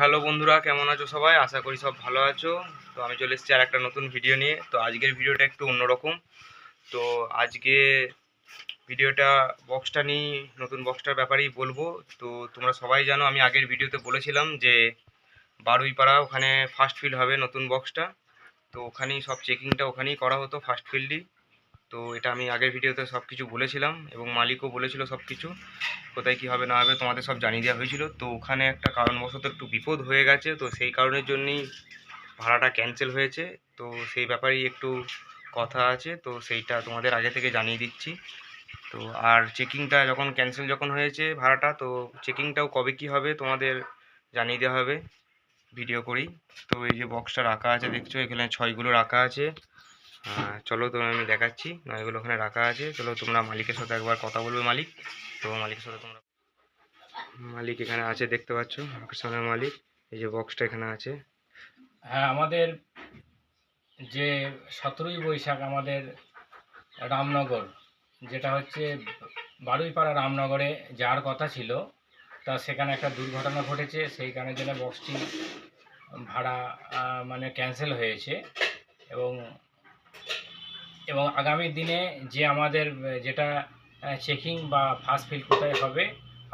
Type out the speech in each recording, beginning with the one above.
Hello বন্ধুরা, কেমন আছো সবাই? আশা করি সব ভালো আছো। তো আমি চলে এসেছি আর একটা নতুন ভিডিও নিয়ে। তো আজকের ভিডিওটা একটু অন্যরকম। তো আজকে ভিডিওটা বক্সটা নিয়ে, নতুন বক্সটার ব্যাপারেই বলব। তো তোমরা সবাই জানো, আমি আগের ভিডিওতে বলেছিলাম যে বারুইপাড়া ওখানে ফার্স্ট ফিল হবে নতুন বক্সটা তো ওখানেই সব চেকিংটা ওখানেই করা হতো ফার্স্ট ফিল্ডই তো এটা আমি আগের ভিডিওতে সব কিছু বলেছিলাম এবং মালিকও বলেছিল সব কিছু কোথায় কী হবে না হবে তোমাদের সব জানিয়ে দেওয়া হয়েছিল। তো ওখানে একটা কারণবশত একটু বিপদ হয়ে গেছে, তো সেই কারণের জন্যই ভাড়াটা ক্যান্সেল হয়েছে। তো সেই ব্যাপারেই একটু কথা আছে, তো সেইটা তোমাদের আগে থেকে জানিয়ে দিচ্ছি। তো আর চেকিংটা যখন ক্যান্সেল যখন হয়েছে ভাড়াটা, তো চেকিংটাও কবে কি হবে তোমাদের জানিয়ে দেওয়া হবে। ভিডিও করি। তো এই যে বক্সটা রাখা আছে, দেখছ? এখানে ছয়গুলো রাখা আছে। চলো তো আমি দেখাচ্ছি। নয়গুলো ওখানে রাখা আছে। চলো তোমরা মালিকের সাথে একবার কথা বলবে মালিক। তো মালিকের সাথে তোমরা মালিক এখানে আছে, দেখতে পাচ্ছ? আকর্ষণের মালিক। এই যে বক্সটা এখানে আছে। হ্যাঁ আমাদের যে সতেরোই বৈশাখ আমাদের রামনগর, যেটা হচ্ছে বারুইপাড়া রামনগরে যাওয়ার কথা ছিল, তা সেখানে একটা দুর্ঘটনা ঘটেছে। সেই কারণের জন্য বক্সটি ভাড়া মানে ক্যান্সেল হয়েছে এবং এবং আগামী দিনে যে আমাদের, যেটা চেকিং বা ফার্স্ট ফিল কোথায় হবে,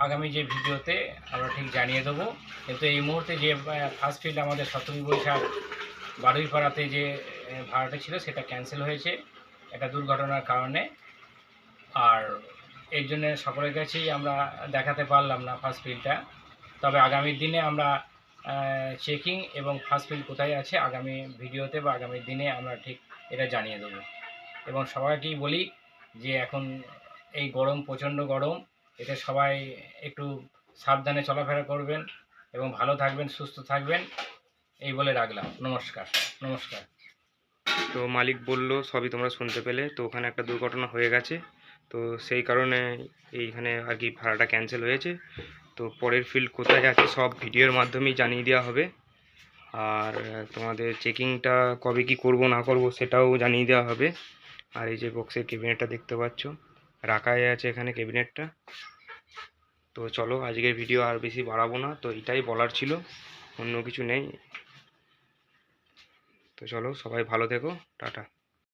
আগামী যে ভিডিওতে আমরা ঠিক জানিয়ে দেবো। কিন্তু এই মুহূর্তে যে ফার্স্ট ফিল্ড আমাদের সতেরোই বৈশাখ বারুইপাড়াতে যে ভাড়াটা ছিল সেটা ক্যান্সেল হয়েছে। একটা দুর্ঘটনার কারণে। আর এর জন্য সকলের কাছেই আমরা দেখাতে পারলাম না ফার্স্ট ফিল্ডটা তবে আগামী দিনে আমরা চেকিং এবং ফার্স্ট ফিল্ড কোথায় আছে আগামী ভিডিওতে বা আগামী দিনে আমরা ঠিক এটা জানিয়ে দেবো। এবং সবাইকেই বলি যে এখন এই গরম, প্রচণ্ড গরম, এতে সবাই একটু সাবধানে চলাফেরা করবেন এবং ভালো থাকবেন, সুস্থ থাকবেন, এই বলে রাখলাম। নমস্কার নমস্কার। তো মালিক বলল, সবই তোমরা শুনতে পেলে। তো ওখানে একটা দুর্ঘটনা হয়ে গেছে। তো সেই কারণে এইখানে আর কি ভাড়াটা ক্যান্সেল হয়েছে। তো পরের ফিল্ড কোথায় আছে সব ভিডিওর মাধ্যমেই জানিয়ে দেওয়া হবে। আর তোমাদের চেকিংটা কবে কি করব, না করব সেটাও জানিয়ে দেওয়া হবে। আর এই যে বক্সের ক্যাবিনেটটা দেখতে পাচ্ছ, রাখাই আছে এখানে ক্যাবিনেটটা তো চলো, আজকের ভিডিও আর বেশি বাড়াবো না, তো এটাই বলার ছিল, অন্য কিছু নেই। তো চলো, সবাই ভালো থেকো, টাটা।